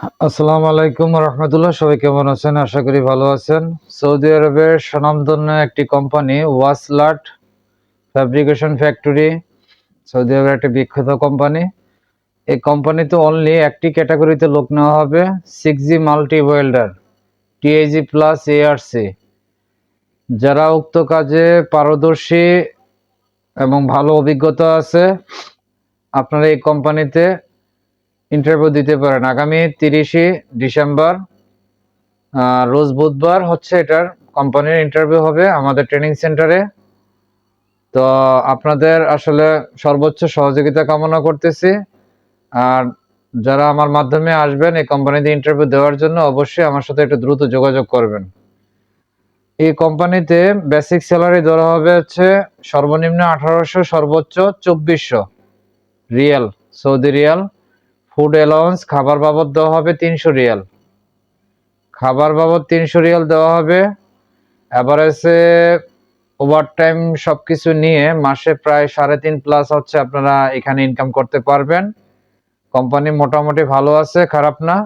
আসসালামু আলাইকুম রহমতুল্লাহ, সবাই কেমন আছেন? আশা করি ভালো আছেন। সৌদি আরবের স্বনামধন্য একটি company, Waslat fabrication factory, Saudi আরবের একটি বিখ্যাত কোম্পানি। এই কোম্পানিতে অনলি একটি ক্যাটাগরিতে লোক নেওয়া হবে six G multi welder TAG plus ARC যারা উক্ত কাজে পারদর্শী এবং ভালো অভিজ্ঞতা আছে, আপনারা এই কোম্পানিতে ইন্টারভিউ দিতে পারেন। আগামী তিরিশে ডিসেম্বর রোজ বুধবার হচ্ছে এটার কোম্পানির ইন্টারভিউ হবে আমাদের ট্রেনিং সেন্টারে তো আপনাদের আসলে সর্বোচ্চ সহযোগিতা কামনা করতেছি। আর যারা আমার মাধ্যমে আসবেন এই কোম্পানিতে ইন্টারভিউ দেওয়ার জন্য অবশ্যই আমার সাথে একটু দ্রুত যোগাযোগ করবেন। এই কোম্পানিতে বেসিক স্যালারি ধরা হবে হচ্ছে সর্বনিম্ন আঠারোশো, সর্বোচ্চ চব্বিশশো riyal, Saudi riyal. Food allowance খাবার বাবদ দেওয়া হবে তিনশো রিয়াল। খাবার বাবদ তিনশো রিয়াল দেওয়া হবে। এভারেজে ওভার টাইম সব কিছু নিয়ে মাসে প্রায় সাড়ে তিন প্লাস হচ্ছে আপনারা এখানে ইনকাম করতে পারবেন। কোম্পানি মোটামুটি ভালো আছে, খারাপ না।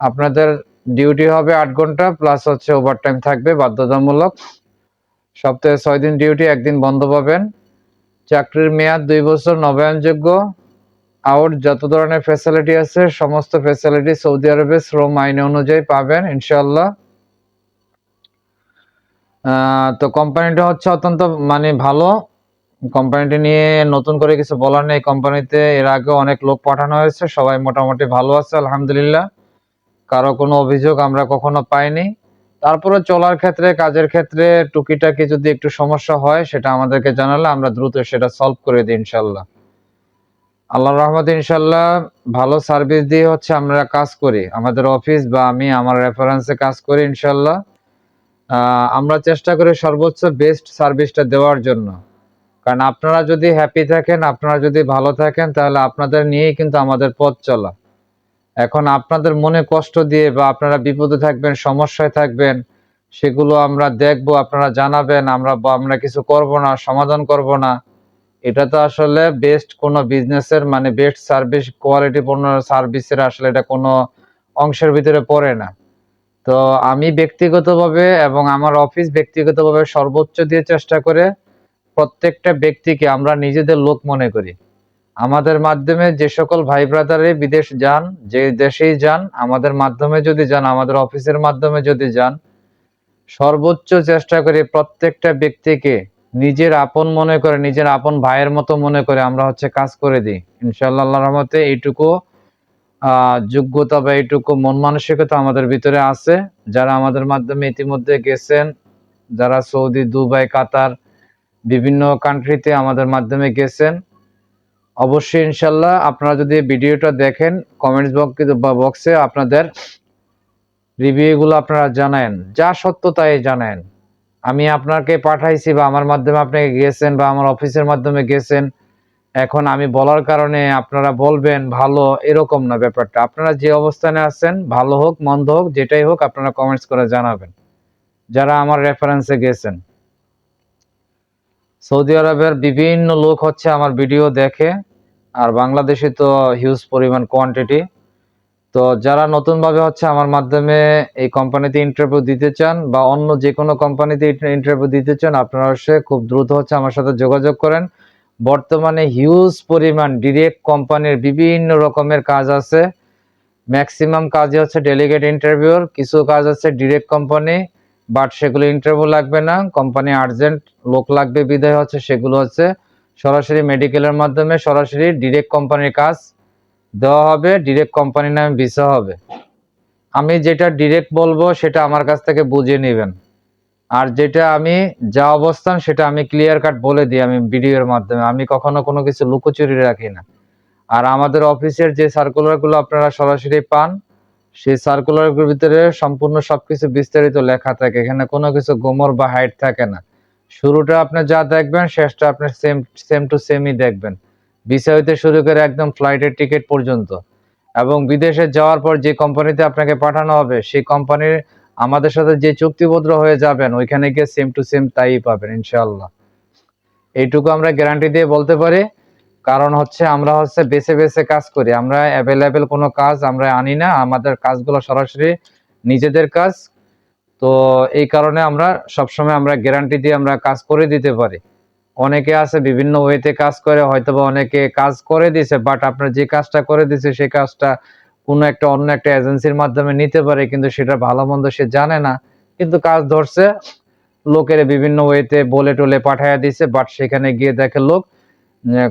আপনাদের ডিউটি হবে আট ঘণ্টা প্লাস হচ্ছে ওভার টাইম থাকবে, বাধ্যতামূলক। সপ্তাহে ছয় দিন ডিউটি একদিন বন্ধ পাবেন। চাকরির মেয়াদ দুই বছর নবায়নযোগ্য। আউট যত ধরনের ফ্যাসিলিটি আছে, সমস্ত ফ্যাসিলিটি সৌদি আরবে শ্রম আইন অনুযায়ী পাবেন ইনশাল্লাহ তো কোম্পানিটা হচ্ছে অত্যন্ত মানে ভালো। কোম্পানিটি নিয়ে নতুন করে কিছু বলার নেই। কোম্পানিতে এর আগে অনেক লোক পাঠানো হয়েছে, সবাই মোটামুটি ভালো আছে, আলহামদুলিল্লাহ। কারও কোনো অভিযোগ আমরা কখনো পাইনি। তারপরে চলার ক্ষেত্রে, কাজের ক্ষেত্রে টুকিটাকি যদি একটু সমস্যা হয়, সেটা আমাদেরকে জানালে আমরা দ্রুত সেটা সলভ করে দিই ইনশাল্লাহ আল্লাহ রহমত ইনশাল্লাহ ভালো সার্ভিস দিয়ে হচ্ছে আমরা কাজ করি। আমাদের অফিস বা আমি আমার রেফারেন্সে কাজ করি ইনশাল্লাহ আমরা চেষ্টা করি সর্বোচ্চ বেস্ট সার্ভিসটা দেওয়ার জন্য। কারণ আপনারা যদি হ্যাপি থাকেন, আপনারা যদি ভালো থাকেন, তাহলে আপনাদের নিয়েই কিন্তু আমাদের পথ চলা। এখন আপনাদের মনে কষ্ট দিয়ে বা আপনারা বিপদে থাকবেন, সমস্যায় থাকবেন, সেগুলো আমরা দেখব, আপনারা জানাবেন, আমরা আমরা কিছু করব না, সমাধান করব না। এটা তো আসলে বেস্ট কোনো বিজনেসের মানে বেস্ট সার্ভিস কোয়ালিটি পূর্ণ সার্ভিসের আসলে এটা কোনো অংশের ভিতরে পড়ে না। তো আমি ব্যক্তিগতভাবে এবং আমার অফিস ব্যক্তিগতভাবে সর্বোচ্চ দিয়ে চেষ্টা করে প্রত্যেকটা ব্যক্তিকে আমরা নিজেদের লোক মনে করি। আমাদের মাধ্যমে যে সকল ভাই ব্রাদারে বিদেশ যান, যে দেশেই যান, আমাদের মাধ্যমে যদি যান, আমাদের অফিসের মাধ্যমে যদি যান, সর্বোচ্চ চেষ্টা করি প্রত্যেকটা ব্যক্তিকে নিজের আপন মনে করে, নিজের আপন ভাইয়ের মতো মনে করে আমরা হচ্ছে কাজ করে দিই। ইনশাআল্লাহ আল্লাহর রহমতে এইটুকু যোগ্যতা বা এইটুকু মন মানসিকতা আমাদের ভিতরে আছে। যারা আমাদের মাধ্যমে ইতিমধ্যে গেছেন, যারা সৌদি, দুবাই, কাতার, বিভিন্ন কান্ট্রিতে আমাদের মাধ্যমে গেছেন, অবশ্যই ইনশাল্লাহ আপনারা যদি ভিডিওটা দেখেন, কমেন্টস বক্সে আপনাদের রিভিউগুলো আপনারা জানান, যা সত্য তাই জানান। আমি আপনাকে পাঠাইছি বা আমার মাধ্যমে আপনি গেছেন বা আমার অফিসের মাধ্যমে গেছেন, এখন আমি বলার কারণে আপনারা বলবেন ভালো এরকম না ব্যাপারটা। আপনারা যে অবস্থানে আছেন, ভালো হোক, মন্দ হোক, যেটাই হোক, আপনারা কমেন্টস করে জানাবেন। যারা আমার রেফারেন্সে গেছেন। সৌদি আরবের বিভিন্ন লোক হচ্ছে আমার ভিডিও দেখে, আর বাংলাদেশে তো হিউজ পরিমাণ কোয়ান্টিটি তো যারা নতুনভাবে হচ্ছে আমার মাধ্যমে এই কোম্পানিতে ইন্টারভিউ দিতে চান বা অন্য যে কোনো কোম্পানিতে ইন্টারভিউ দিতে চান, আপনারা সে খুব দ্রুত হচ্ছে আমার সাথে যোগাযোগ করেন। বর্তমানে হিউজ পরিমাণ ডিরেক্ট কোম্পানির বিভিন্ন রকমের কাজ আছে। ম্যাক্সিমাম কাজই হচ্ছে ডেলিগেট ইন্টারভিউর কিছু কাজ আছে ডিরেক্ট কোম্পানি বাট সেগুলো ইন্টারভিউ লাগবে না। কোম্পানি আর্জেন্ট লোক লাগবে বিদায় হচ্ছে সেগুলো হচ্ছে সরাসরি মেডিকেলের মাধ্যমে সরাসরি ডিরেক্ট কোম্পানির কাজ দেওয়া হবে ডিরেক্ট কোম্পানির নামে ভিসা হবে। আমি যেটা ডিরেক্ট বলব, সেটা আমার কাছ থেকে বুঝে নেবেন। আর যেটা আমি যা অবস্থান, সেটা আমি ক্লিয়ার কাট বলে দিই আমি ভিডিওর মাধ্যমে। আমি কখনো কোনো কিছু লুকোচুরি রাখি না। আর আমাদের অফিসের যে সার্কুলারগুলো আপনারা সরাসরি পান, সেই সার্কুলারগুলোর ভিতরে সম্পূর্ণ সবকিছু বিস্তারিত লেখা থাকে। এখানে কোনো কিছু গোমর বা হাইট থাকে না। শুরুটা আপনি যা দেখবেন, শেষটা আপনি সেম সেম টু সেমই দেখবেন। ভিসা হইতে শুরু করে একদম ফ্লাইটের টিকিট পর্যন্ত। এবং বিদেশে যাওয়ার পর যে কোম্পানিতে আপনাকে পাঠানো হবে, সেই কোম্পানির আমাদের সাথে যে চুক্তিবদ্ধ হয়ে যাবেন, ওইখানে গিয়ে সেম টু সেম তাই পাবেন, ইনশাআল্লাহ। এইটুকু আমরা গ্যারান্টি দিয়ে বলতে পারি। কারণ হচ্ছে আমরা হচ্ছে বেছে বেছে কাজ করি। আমরা অ্যাভেলেবেল কোনো কাজ আমরা আনি না। আমাদের কাজগুলো সরাসরি নিজেদের কাজ। তো এই কারণে আমরা সবসময় আমরা গ্যারান্টি দিয়ে আমরা কাজ করে দিতে পারি। অনেকে আছে বিভিন্ন ওয়েতে কাজ করে, হয়তোবা অনেকে কাজ করে দিছে বাট আপনার যে কাজটা করে দিছে সেই কাজটা কোনো একটা অন্য একটা এজেন্সির মাধ্যমে নিতে পারে, কিন্তু সেটা ভালো মন্দ সে জানে না। কিন্তু কাজ ধরছে, লোকের বিভিন্ন ওয়েতে বলে টলে পাঠাইয়া দিছে বাট সেখানে গিয়ে দেখে লোক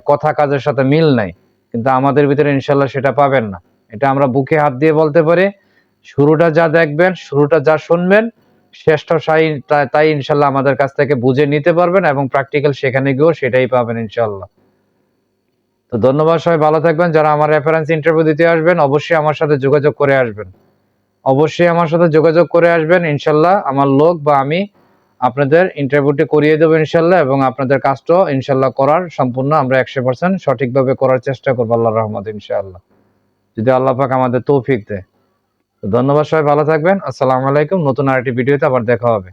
কথা কাজের সাথে মিল নাই। কিন্তু আমাদের ভিতরে ইনশাল্লাহ সেটা পাবেন না। এটা আমরা বুকে হাত দিয়ে বলতে পারি। শুরুটা যা দেখবেন, শুরুটা যা শুনবেন শেষটা সাই তাই ইনশাল্লাহ আমাদের কাছ থেকে বুঝে নিতে পারবেন এবং প্র্যাকটিক্যাল সেখানে গিয়েও সেটাই পাবেন ইনশাল্লাহ। তো ধন্যবাদ সবাই, ভালো থাকবেন। যারা আমার রেফারেন্স ইন্টারভিউ দিতে আসবেন, অবশ্যই আমার সাথে যোগাযোগ করে আসবেন। অবশ্যই আমার সাথে যোগাযোগ করে আসবেন ইনশাল্লাহ। আমার লোক বা আমি আপনাদের ইন্টারভিউটি করিয়ে দেবো ইনশাল্লাহ এবং আপনাদের কাজটাও ইনশাল্লাহ করার সম্পূর্ণ আমরা একশো পার্সেন্ট সঠিকভাবে করার চেষ্টা করব আল্লাহ রহমত ইনশাআল্লাহ যদি আল্লাহ পাক আমাদের তৌফিক দেয়। ধন্যবাদ সবাই ভালো থাকবেন। আসসালামু আলাইকুম। নতুন আরেকটি ভিডিওতে আবার দেখা হবে।